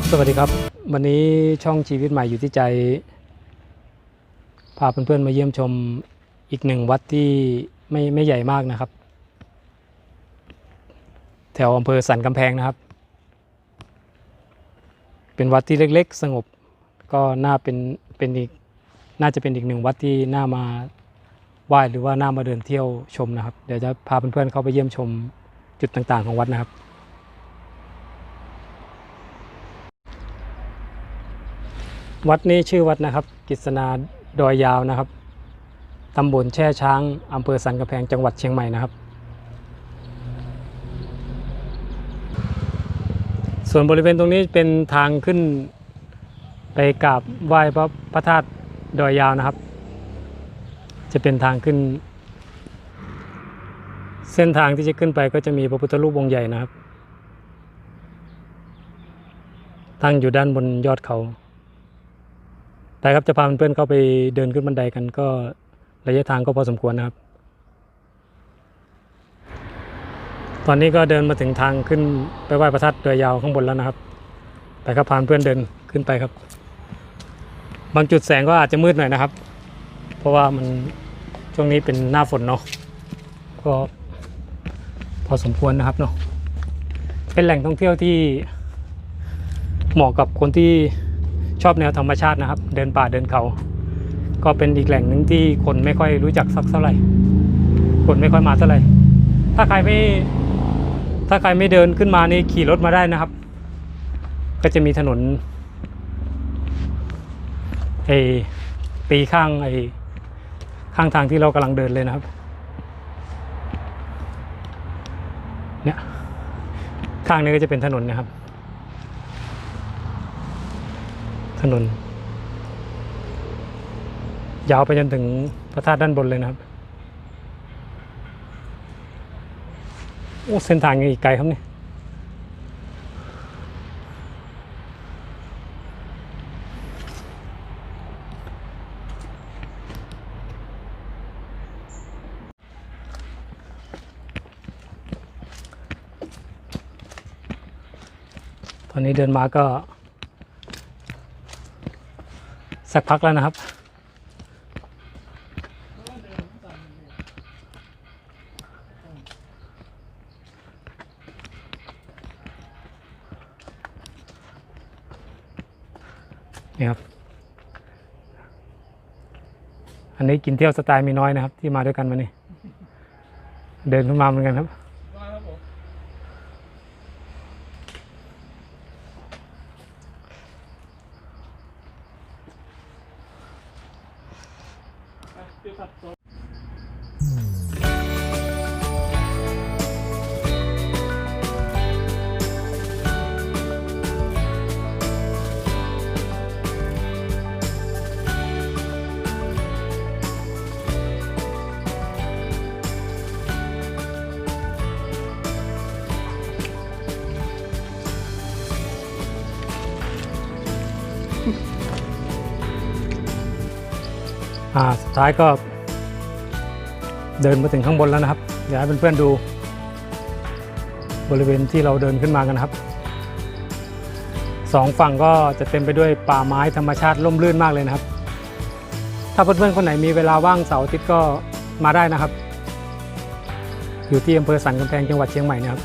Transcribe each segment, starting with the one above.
ครับ สวัสดีครับ วันนี้ช่องชีวิตใหม่อยู่ที่ใจ พาเพื่อนๆมาเยี่ยมชมอีกหนึ่งวัดที่ไม่ไม่ใหญ่มากนะครับ แถวอำเภอสันกำแพงนะครับ เป็นวัดที่เล็กๆ สงบ ก็น่าเป็นเป็นอีกน่าจะเป็นอีกหนึ่งวัดที่น่ามาไหว้หรือว่าน่ามาเดินเที่ยวชมนะครับ เดี๋ยวจะพาเพื่อนๆเข้าไปเยี่ยมชมจุดต่างๆ ของวัดนะครับ วัดนี้ชื่อวัดนะครับกิษณาดอยยาวนะครับตำบลแช่ช้างอำเภอสันกำแพงจังหวัดเชียงใหม่นะครับ ส่วนบริเวณตรงนี้เป็นทางขึ้นไปกราบไหว้พระพระธาตุดอยยาวนะครับ จะเป็นทางขึ้น เส้นทางที่จะขึ้นไปก็จะมีพระพุทธรูปองค์ใหญ่นะครับ ตั้งอยู่ด้านบนยอดเขา แต่ครับจะพาเพื่อนๆเข้าไปเดินขึ้นบันไดกันก็ระยะทางก็พอสมควรนะครับ ตอนนี้ก็เดินมาถึงทางขึ้นไปไหว้พระธาตุเรือยาวข้างบนแล้วนะครับไปครับพาเพื่อนเดินขึ้นไปครับ บางจุดแสงก็อาจจะมืดหน่อยนะครับ เพราะว่ามันช่วงนี้เป็นหน้าฝนเนาะก็พอสมควรนะครับเนาะเป็นแหล่งท่องเที่ยวที่เหมาะกับคนที่ ชอบแนวธรรมชาตินะครับ เดินป่าเดินเขา ก็เป็นอีกแหล่งหนึ่งที่คนไม่ค่อยรู้จักสักเท่าไหร่ คนไม่ค่อยมาเท่าไหร่ ถ้าใครไม่ ถ้าใครไม่เดินขึ้นมานี่ขี่รถมาได้นะครับ ก็จะมีถนนไอ้ตีข้างไอ้ข้างทางที่เรากำลังเดินเลยนะครับ เนี่ยข้างนี้ก็จะเป็นถนนนะครับ ถนน ยาวไปจนถึงพระธาตุด้านบนเลยนะครับ โอ้ เส้นทางยังอีกไกลครับเนี่ยตอนนี้เดินมาก็ สักพักแล้วนะครับ นี่ครับ อันนี้กินเที่ยวสไตล์มีน้อยนะครับ ที่มาด้วยกันมานี่ เดินขึ้นมาเหมือนกันครับ สุดท้ายก็ เดินมาถึงข้างบนแล้วนะครับเดี๋ยวให้เพื่อนๆดู บริเวณที่เราเดินขึ้นมากันนะครับสองฝั่งก็จะเต็มไปด้วยป่าไม้ธรรมชาติร่มรื่นมากเลยนะครับ ถ้าเพื่อนๆคนไหนมีเวลาว่างเสาร์อาทิตย์ก็มาได้นะครับ อยู่ที่อำเภอสันกำแพงจังหวัดเชียงใหม่นะครับ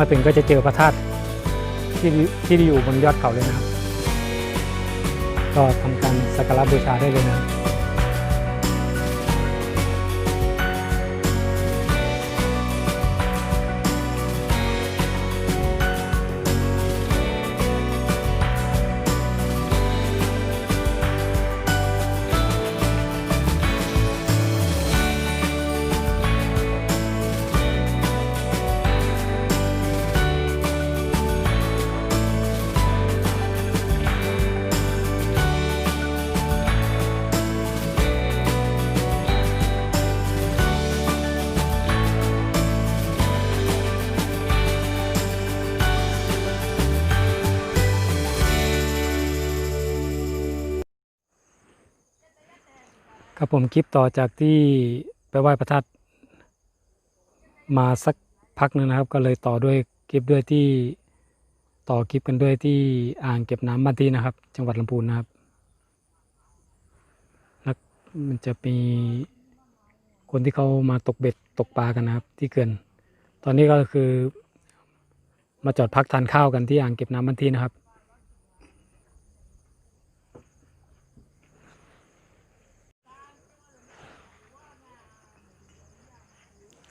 มาถึงก็จะเจอพระธาตุที่ที่อยู่บนยอดเขาเลยนะครับ ก็ทำการสักการะบูชาได้เลยนะครับ ผมคลิปต่อจากที่ไปไหว้พระธาตุมาสักพักนึงนะครับ ก็เลยต่อด้วยคลิปด้วยที่ต่อคลิปกันด้วยที่อ่างเก็บน้ำบ้านที่นะครับ จังหวัดลำพูนนะครับแล้วมันจะมีคนที่เขามาตกเบ็ดตกปลากันนะครับ ที่เขื่อนตอนนี้ก็คือมาจอดพักทานข้าวกันที่อ่างเก็บน้ำบ้านที่นะครับ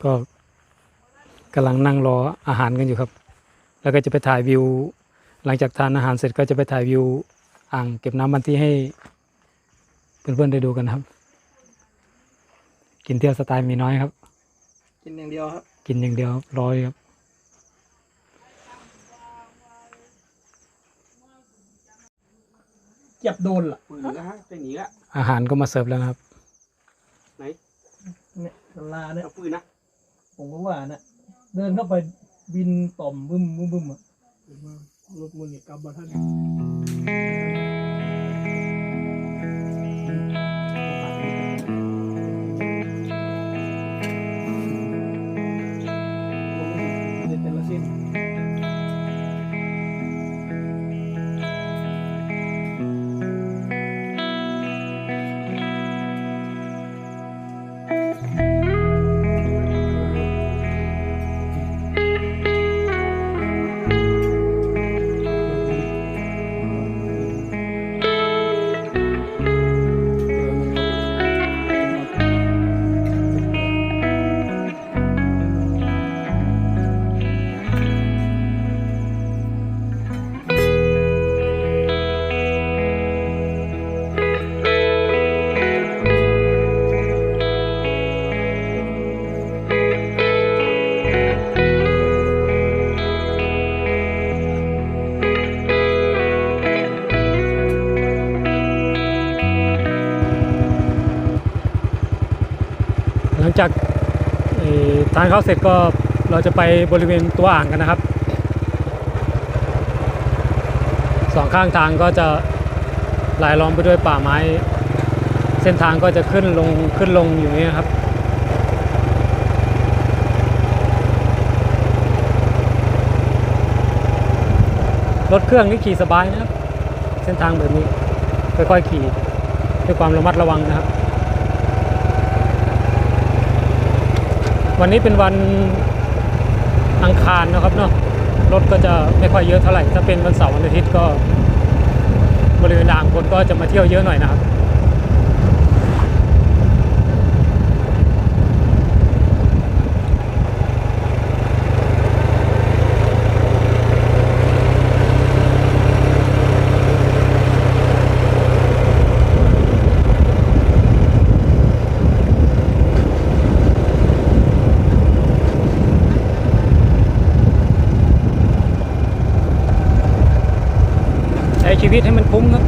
ก็กำลังนั่งรออาหารกันอยู่ครับ แล้วก็จะไปถ่ายวิว หลังจากทานอาหารเสร็จก็จะไปถ่ายวิวอ่างเก็บน้ำบันที่ให้เพื่อนๆได้ดูกันครับ กินเที่ยวสไตล์มีน้อยครับ กินอย่างเดียวครับ กินอย่างเดียวร้อยครับ เจ็บโดนล่ะปืนก็ฮะเป็นอย่างนี้ละอาหารก็มาเสิร์ฟแล้วนะครับ ไหนเนี่ยสลาเนี่ย เอาปืนนะ ผมก็ว่านะเดินเข้าไปบินต่อมบึ้มบึ้มบึ้มอะรถมันเนี่ยกลับมาท่านานข้าวเสร็จก็เราจะไปบริเวณตัวอ่างกันนะครับสองข้างทางก็จะลายล้อมไปด้วยป่าไม้ เส้นทางก็จะขึ้นลงขึ้นลงอยู่นี้ครับรถเครื่องนี่ขี่สบายนะครับ เส้นทางแบบนี้ค่อยๆขี่ด้วยความระมัดระวังนะครับ วันนี้เป็นวันอังคารนะครับเนาะรถก็จะไม่ค่อยเยอะเท่าไหร่ ถ้าเป็นวันเสาร์วันอาทิตย์ก็บริเวณด่างคนก็จะมาเที่ยวเยอะหน่อยนะครับ ชีวิตให้มันคุ้มครับ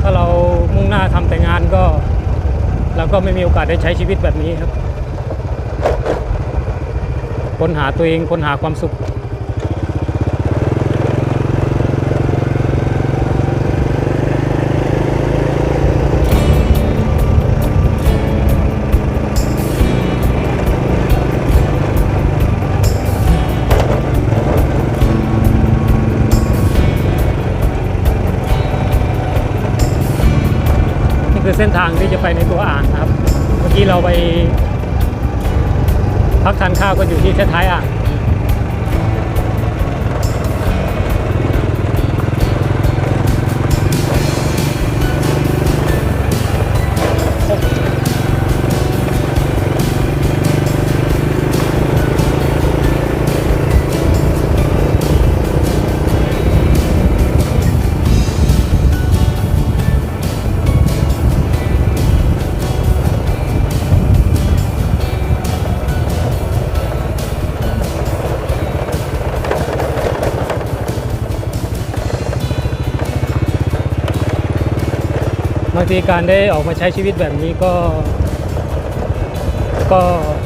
ถ้าเรามุ่งหน้าทำแต่งานก็ เราก็ไม่มีโอกาสได้ใช้ชีวิตแบบนี้ครับ ค้นหาตัวเองค้นหาความสุข คือเส้นทางที่จะไปในตัวอ่างครับ เมื่อกี้เราไป พักทานข้าวก็อยู่ที่ท้ายอ่างางทีการได้ออกมาใช้ชีวิตแบบนี้ก็ ก็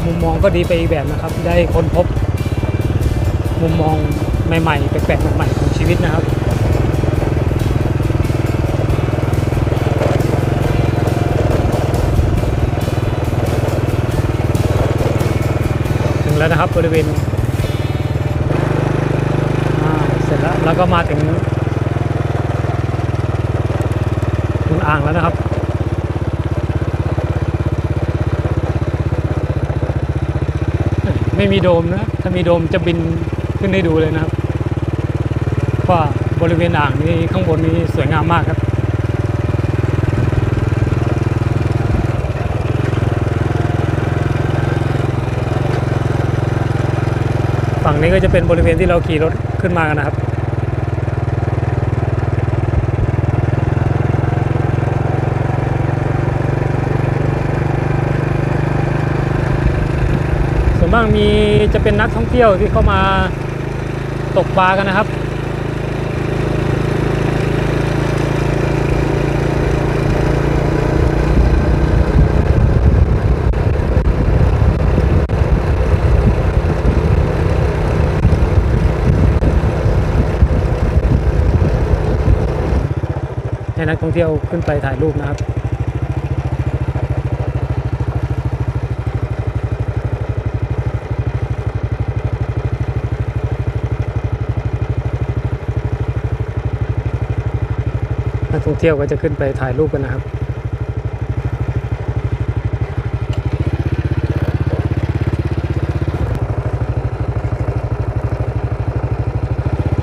มุมมองก็ดีไปอีกแบบนะครับ ได้ค้นพบ มุมมองใหม่ๆแปลกๆใหม่ๆของชีวิตนะครับถึงแล้วนะครับบริเวณเสร็จแล้วแล้วก็มาถึง อ่างแล้วนะครับไม่มีโดมนะถ้ามีโดมจะบินขึ้นให้ดูเลยนะครับว่าบริเวณอ่างนี้ข้างบนนี้สวยงามมากครับฝั่งนี้ก็จะเป็นบริเวณที่เราขี่รถขึ้นมากันนะครับ ส่วนมากมีจะเป็นนักท่องเที่ยวที่เข้ามาตกปลากันนะครับให้นักท่องเที่ยวขึ้นไปถ่ายรูปนะครับ นักท่องเที่ยวก็จะขึ้นไปถ่ายรูปกันนะครับ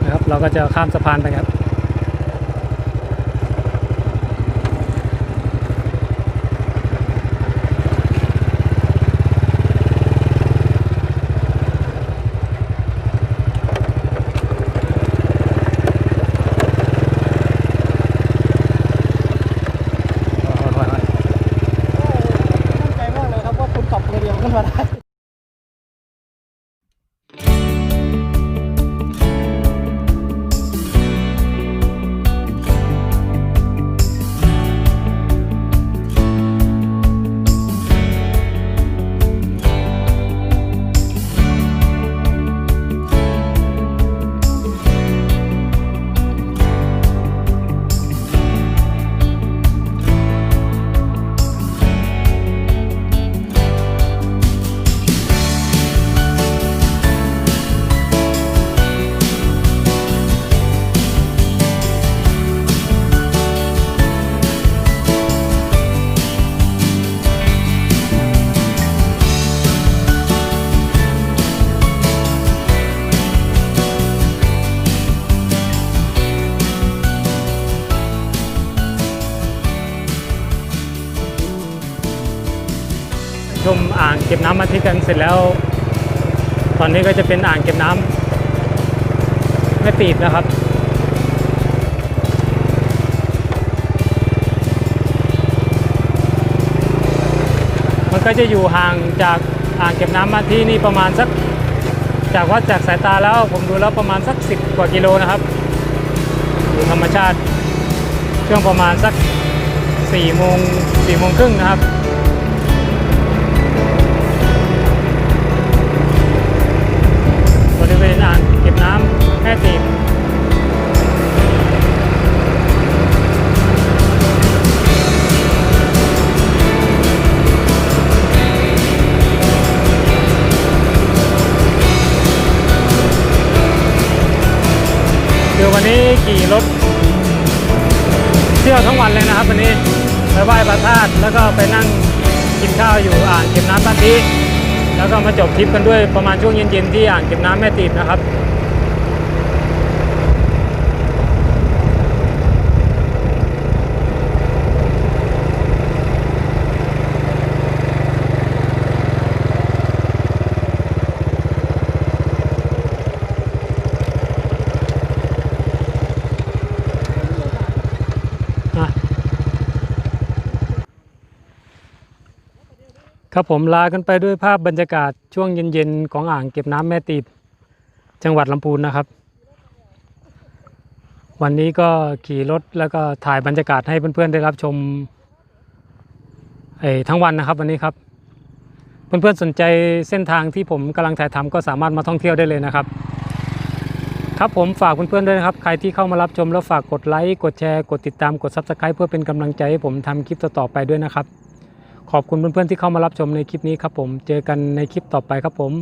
นะครับ เราก็จะข้ามสะพานไปครับ ชมอ่างเก็บน้ำอาทิตย์กันเสร็จแล้ว ตอนนี้ก็จะเป็นอ่างเก็บน้ำแม่ตีบนะครับมันก็จะอยู่ห่างจากอ่างเก็บน้ำมาที่นี่ประมาณสักจากวัดจากสายตาแล้วผมดูแล้วประมาณสัก 10 กว่ากิโลนะครับดูธรรมชาติช่วงประมาณสัก4โมง4โมงครึ่งนะครับ ขี่รถเที่ยวทั้งวันเลยนะครับวันนี้ไปไหว้พระธาตุแล้วก็ไปนั่งกินข้าวอยู่อ่างเก็บน้ำบ้านทีแล้วก็มาจบทริปกันด้วยประมาณช่วงเย็นๆที่อ่างเก็บน้ำแม่ติดนะครับ ครับผมลากันไปด้วยภาพบรรยากาศช่วงเย็นๆ ของอ่างเก็บน้ำแม่ตีบ จังหวัดลำพูนนะครับ วันนี้ก็ขี่รถแล้วก็ถ่ายบรรยากาศให้เพื่อนๆได้รับชมทั้งวันนะครับวันนี้ครับ เพื่อนๆสนใจเส้นทางที่ผมกำลังถ่ายทำก็สามารถมาท่องเที่ยวได้เลยนะครับ ครับผมฝากเพื่อนๆด้วยนะครับ ใครที่เข้ามารับชมแล้วฝากกดไลค์กดแชร์กดติดตามกด Subscribe เพื่อเป็นกำลังใจให้ผมทำคลิปต่อๆไปด้วยนะครับ ขอบคุณเพื่อนๆที่เข้ามารับชมในคลิปนี้ครับผม เจอกันในคลิปต่อไปครับผม